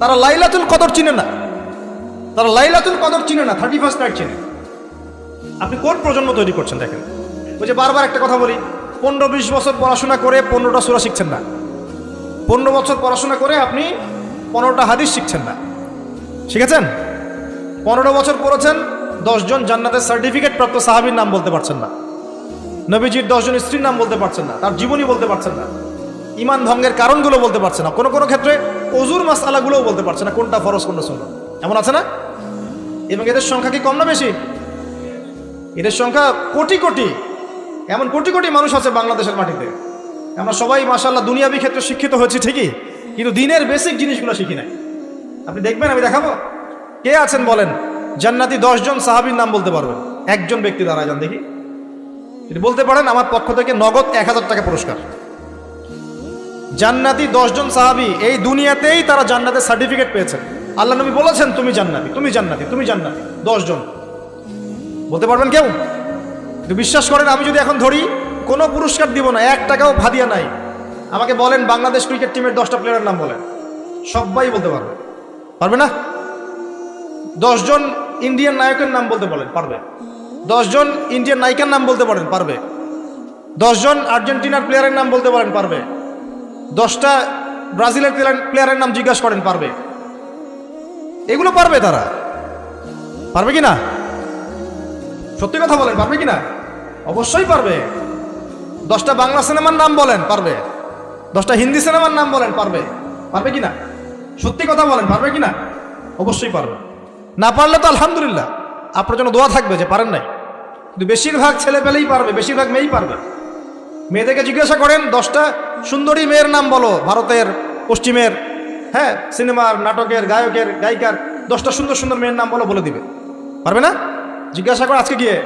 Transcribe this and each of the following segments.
তারা লাইলাতুল কদর চিনে না। তারা লাইলাতুল কদর চিনে না থার্টি ফার্স্ট নাইট চিনে। আপনি কোন প্রজন্ম তৈরি করছেন দেখেন। ওই যে বারবার একটা কথা বলি, পনেরো বিশ বছর পড়াশোনা করে পনেরোটা সুরা শিখছেন না। পনেরো বছর পড়াশোনা করে আপনি পনেরোটা হাদিস শিখছেন না। শিখেছেন? পনেরো বছর পড়েছেন দশজন জান্নাতের সার্টিফিকেট প্রাপ্ত সাহাবীর নাম বলতে পারছেন না। নবীজির দশজন স্ত্রীর নাম বলতে পারছেন না, তার জীবনী বলতে পারছেন না। ইমান ভঙ্গের কারণগুলো বলতে পারছে না। কোনো কোনো ক্ষেত্রে অজুর মাসালাগুলোও বলতে পারছে না কোনটা ফরজ, কোনটা শুনল এমন আছে না? এবং এদের সংখ্যা কি কম না বেশি? এদের সংখ্যা কোটি কোটি। এমন কোটি কোটি মানুষ আছে বাংলাদেশের মাটিতে। আমরা সবাই মাসাল্লাহ দুনিয়াবি ক্ষেত্রে শিক্ষিত হয়েছি ঠিকই, কিন্তু দিনের বেসিক জিনিসগুলো শিখি নাই। আপনি দেখবেন, আমি দেখাবো। কে আছেন বলেন? জান্নাতি দশজন সাহাবীর নাম বলতে পারবেন। একজন ব্যক্তি দাঁড়ায় যান দেখি। বলতে পারেন, আমার পক্ষ থেকে নগদ এক হাজার টাকা পুরস্কার। জান্নাতি দশজন সাহাবি এই দুনিয়াতেই তারা জান্নাতের সার্টিফিকেট পেয়েছেন আল্লাহ নবী বলেছেন, তুমি জান্নাতি তুমি জান্নাতি তুমি জান্নাতি, দশজন। বলতে পারবেন কেউ? কিন্তু বিশ্বাস করেন, আমি যদি এখন ধরি, কোনো পুরস্কার দিব না, এক টাকাও ভাদিয়া নাই। আমাকে বলেন, বাংলাদেশ ক্রিকেট টিমের দশটা প্লেয়ারের নাম বলেন। সবাই বলতে পারবে। পারবে না? দশজন ইন্ডিয়ান নায়কের নাম বলতে বলেন, পারবে। দশজন ইন্ডিয়ান নায়িকার নাম বলতে পারেন, পারবে। দশজন আর্জেন্টিনার প্লেয়ারের নাম বলতে পারেন, পারবে। দশটা ব্রাজিলের প্লেয়ারের নাম জিজ্ঞাসা করেন, পারবে? এগুলো পারবে তারা। পারবে কি না সত্যি কথা বলেন, পারবে কি না অবশ্যই পারবে। দশটা বাংলা সিনেমার নাম বলেন, পারবে। দশটা হিন্দি সিনেমার নাম বলেন, পারবে। পারবে কি না সত্যি কথা বলেন, পারবে কি না অবশ্যই পারবে। না পারলে তো আলহামদুলিল্লাহ। আপনার জন্য দোয়া থাকবে যে পারেন নাই। কিন্তু বেশিরভাগ ছেলে পেলেই পারবে, বেশিরভাগ মেয়েই পারবে। মেয়েদেরকে জিজ্ঞাসা করেন, দশটা সুন্দরী মেয়ের নাম বলো, ভারতের, পশ্চিমের হ্যাঁ সিনেমার, নাটকের, গায়কের, গায়িকার, দশটা সুন্দর সুন্দর মেয়ের নাম বলো, বলে দিবে। পারবে না? জিজ্ঞাসা করো আজকে গিয়ে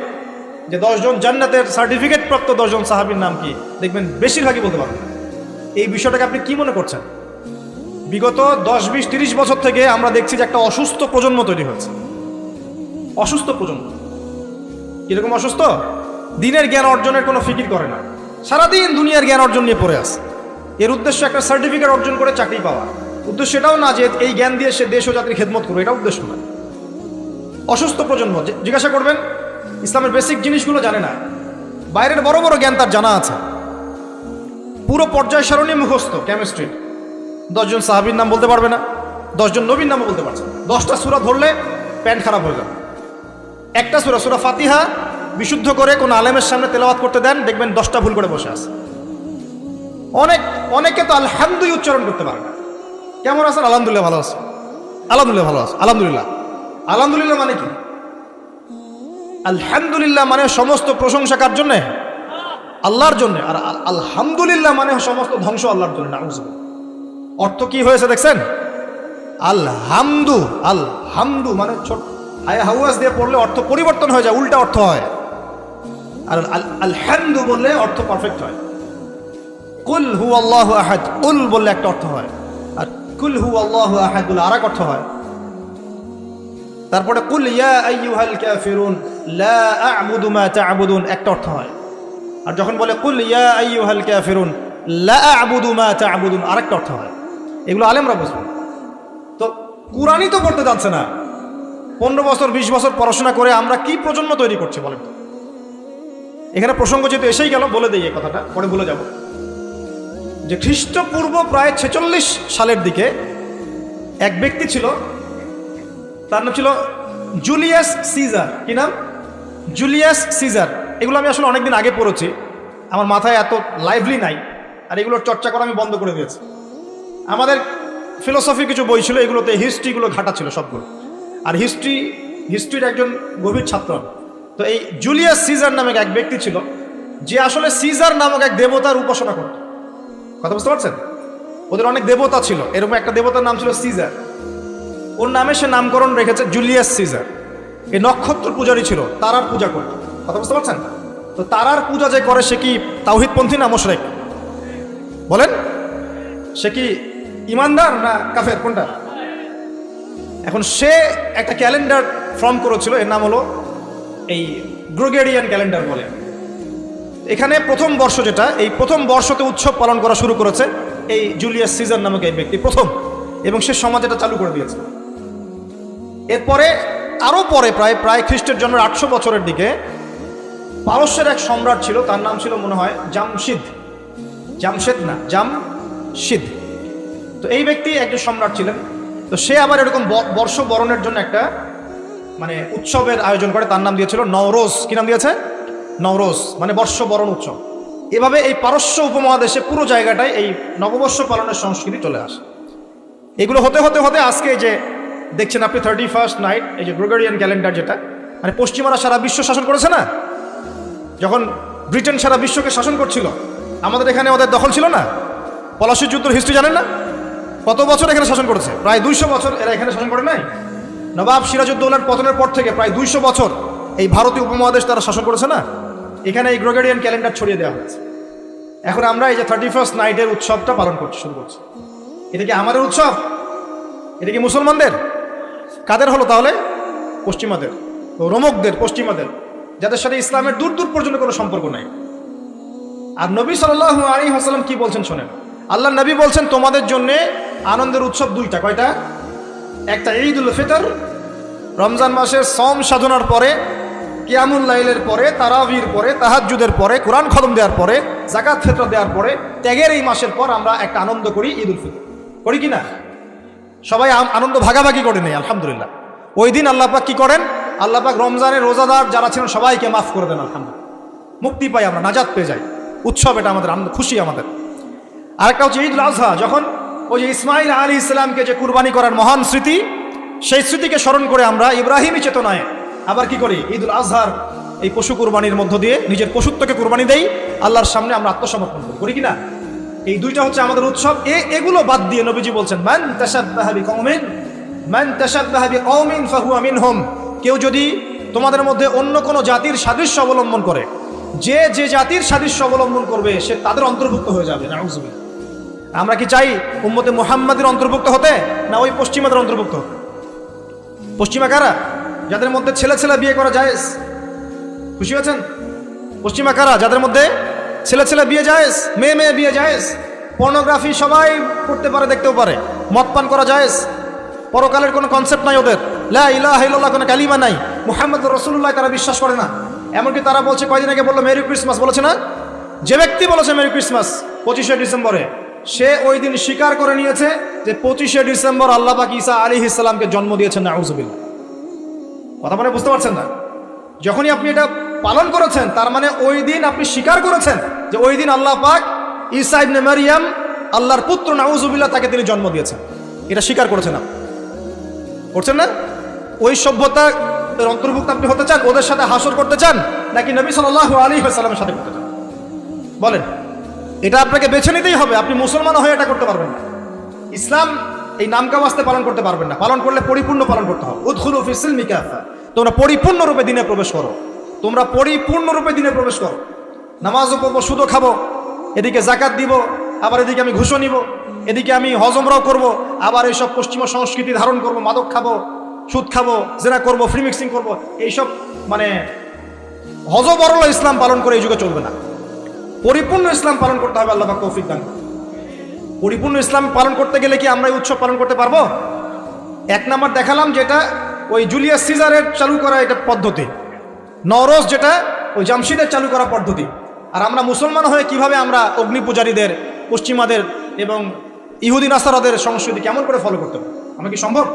যে দশজন জান্নাতের সার্টিফিকেট প্রাপ্ত দশজন সাহাবীর নাম কি? দেখবেন বেশিরভাগই বলতে পারবে না। এই বিষয়টাকে আপনি কি মনে করছেন? বিগত দশ, বিশ, তিরিশ বছর থেকে আমরা দেখছি যে একটা অসুস্থ প্রজন্ম তৈরি হয়েছে। অসুস্থ প্রজন্ম। কীরকম অসুস্থ? দিনের জ্ঞান অর্জনের কোনো ফিকির করে না। সারাদিন দুনিয়ার জ্ঞান অর্জন নিয়ে পড়ে আসে এর উদ্দেশ্য একটা সার্টিফিকেট অর্জন করে চাকরি পাওয়া। উদ্দেশ্য এটাও না যে এই জ্ঞান দিয়ে সে দেশ ও জাতির খেদমত করবে এটা উদ্দেশ্য না অসুস্থ প্রজন্ম জিজ্ঞাসা করবেন, ইসলামের বেসিক জিনিসগুলো জানে না। বাইরের বড় বড় জ্ঞান তার জানা আছে। পুরো পর্যায় সারণী মুখস্থ কেমিস্ট্রি দশজন সাহাবির নাম বলতে পারবে না, দশজন নবীর নামও বলতে পারছে। দশটা সুরা ধরলে প্যান্ট খারাপ হয়ে যাবে। একটা সুরা সুরা ফাতিহা বিশুদ্ধ করে কোন আলেমের সামনে তেলাওয়াত করতে দেন, দেখবেন দশটা ভুল করে বসে আছে। অনেক, অনেকে তো আলহামদুই উচ্চারণ করতে পারে না। কেমন আছেন? আলহামদুলিল্লাহ ভালো আছে। আলহামদুলিল্লাহ ভালো আছে। আলহামদুলিল্লাহ। আলহামদুলিল্লাহ মানে কি? আলহামদুলিল্লাহ মানে সমস্ত প্রশংসা কার জন্যে? আল্লাহর জন্য। আর আল- আলহামদুলিল্লাহ মানে সমস্ত ধ্বংস আল্লাহর জন্য অর্থ কি হয়েছে দেখছেন? আলহামদু আলহামদু মানে ছোট হায় হাউয়াস দিয়ে পড়লে অর্থ পরিবর্তন হয়ে যায়, উল্টা অর্থ হয়। আর আল- আলহামদু বললে অর্থ পারফেক্ট হয়। কুল হু আল্লাহ আহাদ কুল বললে একটা অর্থ হয়। আর কুল হু আল্লাহ আহাদ বলে আর অর্থ হয়। তারপরে কুল ইয়া আইয়ুহাল কাফিরুন, লা আ'বুদু মা তা'বুদুন, একটা অর্থ হয়। আর যখন বলে কুল ইয়া আইয়ুহাল কাফিরুন, লা আ'বুদু মা তা'বুদুন, আরেকটা অর্থ হয়। এগুলো আলেমরা বুঝবে। তো কুরআনই তো পড়তে যাচ্ছে না। পনেরো বছর, বিশ বছর পড়াশোনা করে আমরা কি প্রজন্ম তৈরি করছি বলেন এখানে প্রসঙ্গ যেহেতু এসেই গেল, বলে দিই এই কথাটা, পরে বলে যাব। যে খ্রিস্টপূর্ব প্রায় ছেচল্লিশ সালের দিকে এক ব্যক্তি ছিল, তার নাম ছিল জুলিয়াস সিজার। কি নাম? Julius Caesar. এগুলো আমি আসলে অনেকদিন আগে পড়েছি। আমার মাথায় এত লাইভলি নাই, আর এগুলোর চর্চা করা আমি বন্ধ করে দিয়েছি। আমাদের ফিলোসফি কিছু বই ছিল, এগুলোতে হিস্ট্রিগুলো ঘাটা ছিল সবগুলো। আর হিস্ট্রি হিস্ট্রির একজন গভীর ছাত্র। তো এই জুলিয়াস সিজার নামক এক ব্যক্তি ছিল, যে আসলে সিজার নামক এক দেবতার উপাসনা করত। কথা বুঝতে পারছেন? ওদের অনেক দেবতা ছিল, এরকম একটা দেবতার নাম ছিল সিজার। ওর নামে সে নামকরণ রেখেছে জুলিয়াস সিজার। এই নক্ষত্র পূজারই ছিল, তারার পূজা করত। কথা বুঝতে পারছেন? তো তারার পূজা যে করে সে কি তাওহিদপন্থী না মোশরেক? বলেন, সে কি ইমানদার না কাফের? কোনটা? এখন সে একটা ক্যালেন্ডার ফর্ম করেছিল, এর নাম হলো এই গ্রোগেরিয়ান ক্যালেন্ডার বলে। এখানে প্রথম বর্ষ যেটা, এই প্রথম বর্ষতে উৎসব পালন করা শুরু করেছে এই জুলিয়াস সিজার নামক এই ব্যক্তি, প্রথম। এবং সে সমাজ এটা চালু করে দিয়েছে। এরপরে, আরও পরে প্রায় প্রায় খ্রিস্টের জন্মের আটশো বছরের দিকে, পারস্যের এক সম্রাট ছিল, তার নাম ছিল মনে হয় জামশিদ। জামশেদ না, জামশিদ। তো এই ব্যক্তি একজন সম্রাট ছিলেন। তো সে আবার এরকম বর্ষ বরণের জন্য একটা মানে উৎসবের আয়োজন করে, তার নাম দিয়েছিল নওরোজ। কি নাম দিয়েছে? নওরোজ মানে বর্ষবরণ উৎসব। এভাবে এই পারস্য উপমহাদেশে পুরো জায়গাটায় এই নববর্ষ পালনের সংস্কৃতি চলে আসে। এগুলো হতে হতে হতে আজকে যে দেখছেন আপনি থার্টি ফার্স্ট নাইট এই যে গ্রেগরিয়ান ক্যালেন্ডার যেটা মানে পশ্চিমারা সারা বিশ্ব শাসন করেছে না? যখন ব্রিটেন সারা বিশ্বকে শাসন করছিল, আমাদের এখানে ওদের দখল ছিল না? পলাশির যুদ্ধের হিস্ট্রি জানেন না? কত বছর এখানে শাসন করেছে? প্রায় দুইশো বছর এরা এখানে শাসন করে নাই? নবাব সিরাজউদ্দৌলার পতনের পর থেকে প্রায় দুইশো বছর এই ভারতীয় উপমহাদেশ তারা শাসন করেছে না? এখানে এই গ্রেগরিয়ান ক্যালেন্ডার ছড়িয়ে দেওয়া হয়েছে। এখন আমরা এই যে থার্টি ফার্স্ট নাইটের উৎসবটা পালন করতে শুরু করছি। এটা কি আমাদের উৎসব? এটা কি মুসলমানদের? কাদের হলো তাহলে? পশ্চিমাদের। রোমকদের, পশ্চিমাদের। যাদের সাথে ইসলামের দূর দূর পর্যন্ত কোনো সম্পর্ক নাই। আর নবী সাল্লাহ আলী হাসালাম কি বলছেন শোনেন? আল্লাহ নবী বলছেন, তোমাদের জন্য আনন্দের উৎসব দুইটা। কয়টা? একটা ঈদ ফিতর, রমজান মাসের সম সাধনার পরে, কিয়ামুল লাইলের পরে, তারাবির পরে তাহাজুদের পরে, কোরআন খতম দেওয়ার পরে জাকাত ফেতরা দেওয়ার পরে, ত্যাগের এই মাসের পর আমরা একটা আনন্দ করি ঈদ ফিতর। করি কি না? সবাই আনন্দ ভাগাভাগি করে নেই, আলহামদুলিল্লাহ। ওই দিন আল্লাহ পাক কি করেন? আল্লাহ পাক রমজানের রোজাদার যারা ছিলেন, সবাইকে মাফ করে দেন, আলহামদুলিল্লাহ। মুক্তি পাই আমরা নাজাত পেয়ে যাই। উৎসব এটা আমাদের, আনন্দ, খুশি আমাদের। আরেকটা হচ্ছে ঈদ আজহা, যখন ওই যে ইসমাইল আলী ইসলামকে যে কুরবানি করার মহান স্মৃতি, সেই স্মৃতিকে স্মরণ করে আমরা ইব্রাহিমী চেতনায় আবার কি করি? ঈদুল আজহার এই পশু কুরবানির মধ্য দিয়ে নিজের পশুত্বকে কুরবানি দেই, আল্লাহর সামনে আমরা আত্মসমর্পণ করি। করি কি না? এই দুইটা হচ্ছে আমাদের উৎসব। এ, এগুলো বাদ দিয়ে নবীজি বলছেন, মান তাসাব্বাহা বিকওমিন, মান তাসাব্বাহা ফাহু আমিন হোম কেউ যদি তোমাদের মধ্যে অন্য কোনো জাতির সাদৃশ্য অবলম্বন করে, যে যে জাতির সাদৃশ্য অবলম্বন করবে, সে তাদের অন্তর্ভুক্ত হয়ে যাবে। নাউজুবিল্লাহ। আমরা কি চাই উম্মতে মুহাম্মাদের অন্তর্ভুক্ত হতে, না ওই পশ্চিমাদের অন্তর্ভুক্ত? পশ্চিমা কারা? যাদের মধ্যে ছেলে ছেলে বিয়ে করা যায় খুশি হয়েছেন পশ্চিমা কারা? যাদের মধ্যে ছেলে ছেলে বিয়ে যায় মেয়ে মেয়ে বিয়ে যায় পর্নোগ্রাফি সবাই করতে পারে, দেখতেও পারে। মদ পান করা যায় পরকালের কোনো কনসেপ্ট নাই ওদের। লা কোনো কালিমা নাই। মোহাম্মদ রসুল্লাহ তারা বিশ্বাস করে না। এমনকি তারা বলছে, কয়দিন আগে বলল, মেরি ক্রিসমাস বলেছে না? যে ব্যক্তি বলেছে, মেরি ক্রিসমাস পঁচিশে ডিসেম্বরে। সে ওই দিন স্বীকার করে নিয়েছে যে পঁচিশে ডিসেম্বর আল্লাহ পাক ঈসা আলী ইসলামকে জন্ম দিয়েছেন, নাউজুবিল্লাহ। কথা মানে বুঝতে পারছেন না? যখনই আপনি এটা পালন করেছেন, তার মানে ওই দিন আপনি স্বীকার করেছেন যে ওই দিন আল্লাহ পাক ঈসা ইবনে আল্লাহর পুত্র, নাউজুবিল্লাহ, তাকে তিনি জন্ম দিয়েছেন। এটা স্বীকার করেছেন আপনি। করছেন না? ওই সভ্যতা অন্তর্ভুক্ত আপনি হতে চান, ওদের সাথে হাসর করতে চান, নাকি নবী সাল্লাহ আলী সাল্লামের সাথে করতে চান? বলেন। এটা আপনাকে বেছে নিতেই হবে। আপনি মুসলমান হয়ে এটা করতে পারবেন না। ইসলাম এই নামকা বাস্তে পালন করতে পারবেন না। পালন করলে পরিপূর্ণ পালন করতে হবে। উৎখুল ফিসিল মিকাফা তোমরা পরিপূর্ণরূপে দিনে প্রবেশ করো। তোমরা পরিপূর্ণরূপে দিনে প্রবেশ করো। নামাজও পড়ব, সুদও খাব। এদিকে জাকাত দিব, আবার এদিকে আমি ঘুষো নিব। এদিকে আমি হজমরাও করব। আবার এইসব পশ্চিমা সংস্কৃতি ধারণ করব, মাদক খাব, সুদ খাব, জেনা করব, ফ্রি মিক্সিং করব। এইসব মানে হজবরল ইসলাম পালন করে এই যুগে চলবে না। পরিপূর্ণ ইসলাম পালন করতে হবে, আল্লাহ পাক তৌফিক দান পরিপূর্ণ ইসলাম পালন করতে গেলে কি আমরা উৎসব পালন করতে পারব? এক নাম্বার দেখালাম যেটা ওই জুলিয়াস সিজারের চালু করা এটা পদ্ধতি নরস যেটা ওই জামশিদের চালু করা পদ্ধতি। আর আমরা মুসলমান হয়ে কীভাবে আমরা অগ্নি পূজারীদের, পশ্চিমাদের এবং ইহুদি নাসারাদের সংস্কৃতি কেমন করে ফলো করতে আমরা কি সম্ভব?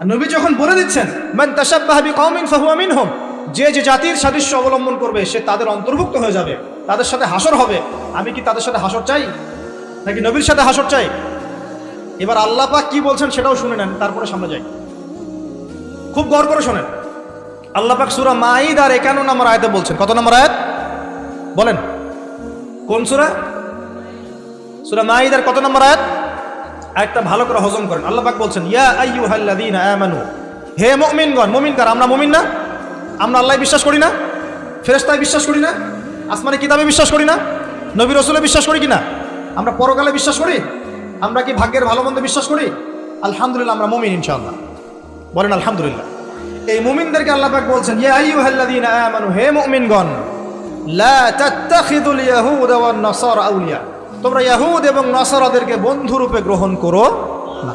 আর নবী যখন বলে দিচ্ছেন, মান তাশাব্বাহা বিকওমিন ফাহুয়া মিনহুম যে যে জাতির সাদৃশ্য অবলম্বন করবে সে তাদের অন্তর্ভুক্ত হয়ে যাবে। তাদের সাথে হাসর হবে। আমি কি তাদের সাথে হাসর চাই? নাকি নবীর সাথে হাসর চাই? এবার আল্লাহ পাক কি বলছেন সেটাও শুনে নেন, তারপরে সামনে যাই। খুব গড় করে শোনেন। আল্লাহ পাক সুরা মাইদ আর একান্ন নম্বর আয়াতে বলছেন। কত নম্বর আয়াত? বলেন। কোন সুরা? সুরা মাইদ আর কত নম্বর আয়াত? একটা ভালো করে হজম করেন। আল্লাহ পাক বলছেন, ইয়া আইয়ুহাল্লাযীনা আমানু, হে মুমিনগণ মুমিন কার আমরা মুমিন না? আমরা আল্লাহ বিশ্বাস করি না? ফেরেশতায় বিশ্বাস করি না? আসমানি কিতাবে বিশ্বাস করি না? নবী রসুলে বিশ্বাস করি কিনা? আমরা পরকালে বিশ্বাস করি? আমরা কি ভাগ্যের ভালো মন্দ বিশ্বাস করি? আলহামদুলিল্লাহ, আমরা মুমিন ইনশাআল্লাহ। বলেন আলহামদুলিল্লাহ। এই মুমিনদেরকে আল্লাহ পাক বলছেন, ইয়া আইয়ুহাল্লাযীনা আমানু, হে মুমিনগণ, লা তাত্তাখিদুল ইয়াহুদা ওয়ান নাসারা আউলিয়া। তোমরা ইয়াহুদ এবং নাসারাদেরকে বন্ধু রূপে গ্রহণ করো না।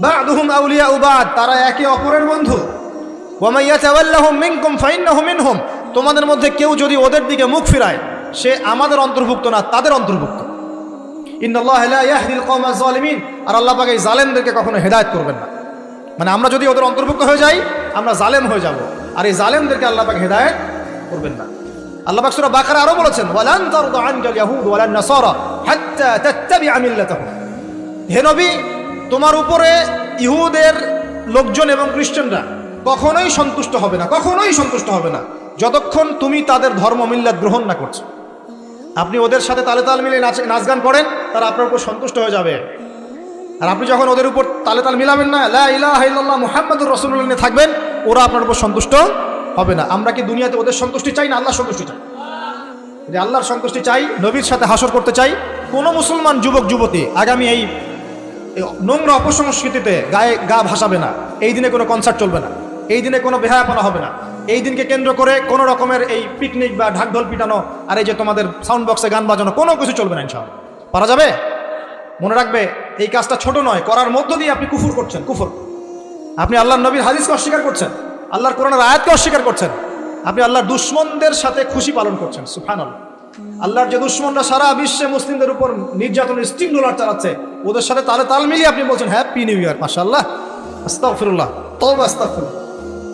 বা'দুহুম আউলিয়া বা'দ, তারা একে অপরের বন্ধু। ওয়া মান ইয়াতাওয়াল্লাহুম মিনকুম, ফাইন্নাহু মিনহুম। তোমাদের মধ্যে কেউ যদি ওদের দিকে মুখ ফিরায়, সে আমাদের অন্তর্ভুক্ত না, তাদের অন্তর্ভুক্ত। যালিমিন আর আল্লাহ এই জালেমদেরকে কখনো হেদায়ত করবেন না। মানে আমরা যদি ওদের অন্তর্ভুক্ত হয়ে যাই, আমরা জালেম হয়ে যাব। আর এই জালেমদেরকে আল্লাহ হেদায়েত করবেন না। বলেছেন তোমার উপরে ইহুদের লোকজন এবং খ্রিস্টানরা কখনোই সন্তুষ্ট হবে না, কখনোই সন্তুষ্ট হবে না। যতক্ষণ তুমি তাদের ধর্ম মিল্লাত গ্রহণ না করছ। আপনি ওদের সাথে তালে তাল মিলে নাচ নাচ গান করেন, তারা আপনার উপর সন্তুষ্ট হয়ে যাবে। আর আপনি যখন ওদের উপর তালে তাল মিলাবেন না, লা ইলাহা ইল্লাল্লাহ মুহাম্মাদুর রাসূলুল্লাহ নিয়ে থাকবেন, ওরা আপনার উপর সন্তুষ্ট হবে না। আমরা কি দুনিয়াতে ওদের সন্তুষ্টি চাই না আল্লাহর সন্তুষ্টি চাই? যে আল্লাহর সন্তুষ্টি চাই, নবীর সাথে হাসর করতে চাই, কোন মুসলমান যুবক, যুবতী আগামী এই নোংরা অপসংস্কৃতিতে গায়ে গা ভাসাবে না। এই দিনে কোনো কনসার্ট চলবে না। এই দিনে কোনো বেহায়াপনা হবে না। এই দিনকে কেন্দ্র করে কোনো রকমের এই পিকনিক বা ঢাকঢোল পিটানো আর এই যে তোমাদের সাউন্ড বক্সে গান বাজানো, কোনো কিছু চলবে না ইনশাআল্লাহ। পারা যাবে? মনে রাখবে, এই কাজটা ছোট নয়, করার মধ্য দিয়ে আপনি কুফুর করছেন, কুফুর। আপনি আল্লাহর নবীর হাদিসকে অস্বীকার করছেন, আল্লাহর কোরআনের আয়াতকে অস্বীকার করছেন, আপনি আল্লাহর দুশ্মনদের সাথে খুশি পালন করছেন সুফান আল্লাহর যে দুশ্মনরা সারা বিশ্বে মুসলিমদের উপর নির্যাতনের স্টিম ডোলার চালাচ্ছে, ওদের সাথে তালে তাল মিলিয়ে আপনি বলছেন হ্যাপি নিউ ইয়ার মাশাআল্লাহ। আস্তাগফিরুল্লাহ, তওবা আস্তাগফিরুল্লাহ।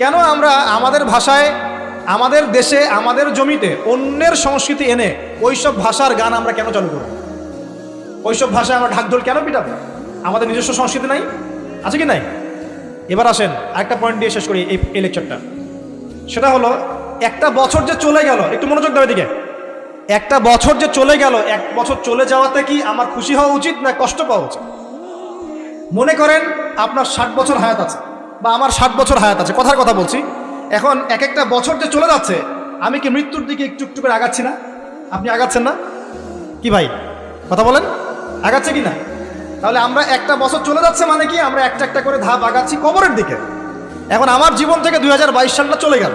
কেন আমরা আমাদের ভাষায়, আমাদের দেশে, আমাদের জমিতে অন্যের সংস্কৃতি এনে ওইসব ভাষার গান আমরা কেন চালু করব? ওইসব ভাষায় আমরা ঢাকঢোল কেন পিটাবো? আমাদের নিজস্ব সংস্কৃতি নাই? আছে কি নাই? এবার আসেন আরেকটা পয়েন্ট দিয়ে শেষ করি এই লেকচারটা সেটা হলো, একটা বছর যে চলে গেল, একটু মনোযোগ দেবে দিকে একটা বছর যে চলে গেল, এক বছর চলে যাওয়াতে কি আমার খুশি হওয়া উচিত না কষ্ট পাওয়া উচিত? মনে করেন আপনার ষাট বছর হায়াত আছে। বা আমার ষাট বছর হায়াত আছে, কথার কথা বলছি। এখন এক একটা বছর যে চলে যাচ্ছে, আমি কি মৃত্যুর দিকে একটু একটু করে আগাচ্ছি না? আপনি আগাচ্ছেন না? কি ভাই, কথা বলেন। আগাচ্ছে কি না তাহলে আমরা একটা বছর চলে যাচ্ছে মানে কি, আমরা একটা একটা করে ধাপ আগাচ্ছি কবরের দিকে। এখন আমার জীবন থেকে দু হাজার বাইশ সালটা চলে গেল।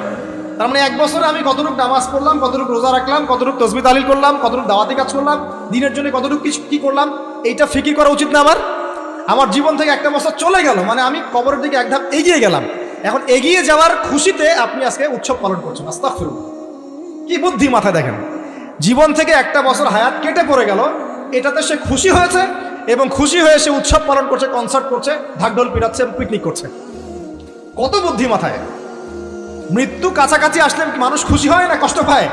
তার মানে এক বছরে আমি কতটুকু নামাজ পড়লাম, কতটুকু রোজা রাখলাম, কতটুকু তসবি তালিল করলাম, কতটুকু দাওয়াতি কাজ করলাম, দিনের জন্য কতটুকু কী করলাম, এইটা ফিকির করা উচিত না আমার? আমার জীবন থেকে একটা বছর চলে গেল মানে আমি কবরের দিকে এক ধাপ এগিয়ে গেলাম। এখন এগিয়ে যাওয়ার খুশিতে আপনি আজকে উৎসব পালন করছেন, আস্তাগফিরুল্লাহ। কি বুদ্ধি মাথায় দেখেন? জীবন থেকে একটা বছর হায়াত কেটে পড়ে গেল, এটাতে সে খুশি হয়েছে এবং খুশি হয়ে সে উৎসব পালন করছে কনসার্ট করছে, ঢাকঢোল পিটাচ্ছে পিকনিক করছে। কত বুদ্ধি মাথায়? মৃত্যু কাছাকাছি আসলে মানুষ খুশি হয় না কষ্ট পায়?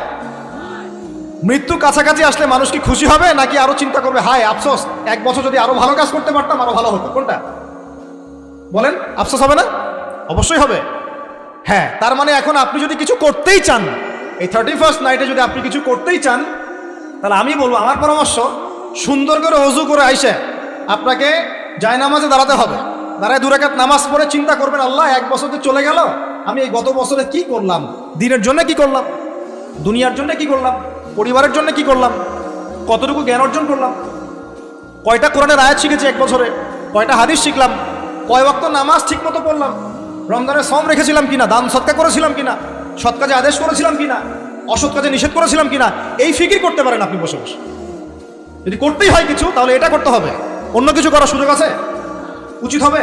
মৃত্যু কাছাকাছি আসলে মানুষ কি খুশি হবে নাকি আরও চিন্তা করবে, হায়, আফসোস? এক বছর যদি আরও ভালো কাজ করতে পারতাম, আরও ভালো হতো। কোনটা? বলেন, আফসোস হবে না? অবশ্যই হবে। হ্যাঁ তার মানে এখন আপনি যদি কিছু করতেই চান, এই থার্টি ফার্স্ট নাইটে যদি আপনি কিছু করতেই চান, তাহলে আমি বলব, আমার পরামর্শ, সুন্দর করে অজু করে আইসে আপনাকে জায় নামাজে দাঁড়াতে হবে। দাঁড়ায় দুরাকাত নামাজ পড়ে চিন্তা করবেন, আল্লাহ, এক বছর তো চলে গেল, আমি এই গত বছরে কি করলাম? দিনের জন্য কি করলাম? দুনিয়ার জন্য কি করলাম? পরিবারের জন্য কি করলাম? কতটুকু জ্ঞান অর্জন করলাম? কয়টা কোরআনের আয়াত শিখেছি এক বছরে? কয়টা হাদিস শিখলাম? কয় ওয়াক্ত নামাজ ঠিক মতো পড়লাম? রমজানের সম রেখেছিলাম কিনা? দান সৎকা করেছিলাম কিনা? সৎ কাজে আদেশ করেছিলাম কিনা? অসৎ কাজে নিষেধ করেছিলাম কিনা? এই ফিকির করতে পারেন আপনি বসে বসে। যদি করতেই হয় কিছু, তাহলে এটা করতে হবে। অন্য কিছু করার সুযোগ আছে? উচিত হবে।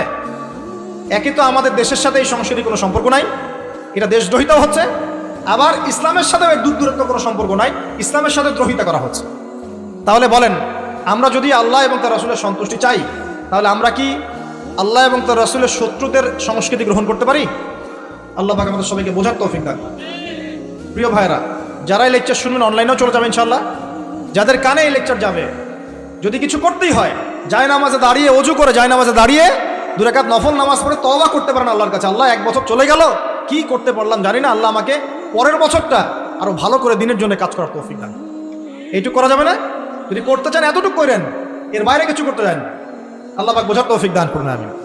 একে তো আমাদের দেশের সাথে এই সংস্কৃতির কোনো সম্পর্ক নাই। এটা দেশদ্রোহিতাও হচ্ছে। আবার ইসলামের সাথে দূর দূরত্ব কোনো সম্পর্ক নাই, ইসলামের সাথে দ্রোহিতা করা হচ্ছে। তাহলে বলেন, আমরা যদি আল্লাহ এবং তার রসুলের সন্তুষ্টি চাই, তাহলে আমরা কি আল্লাহ এবং তার রসুলের শত্রুদের সংস্কৃতি গ্রহণ করতে পারি? আল্লাহ পাক আমাদের সবাইকে বোঝার তৌফিক দান। প্রিয় ভাইরা যারা এই লেকচার শুনবেন অনলাইনেও চলে যাবে ইনশাল্লাহ যাদের কানে এই লেকচার যাবে, যদি কিছু করতেই হয় যায় নামাজে দাঁড়িয়ে, অজু করে যায় নামাজে দাঁড়িয়ে দুরাকাত নফল নামাজ পড়ে তওবা করতে পারেন আল্লাহর কাছে। আল্লাহ এক বছর চলে গেল, কি করতে পারলাম জানি না, আল্লাহ আমাকে পরের বছরটা আরও ভালো করে দিনের জন্য কাজ করার তৌফিক দান। এইটুকু করা যাবে না? যদি করতে চান, এতটুকু করেন। এর বাইরে কিছু করতে চান। আল্লাহ পাক বোঝার তৌফিক দান করুন আমি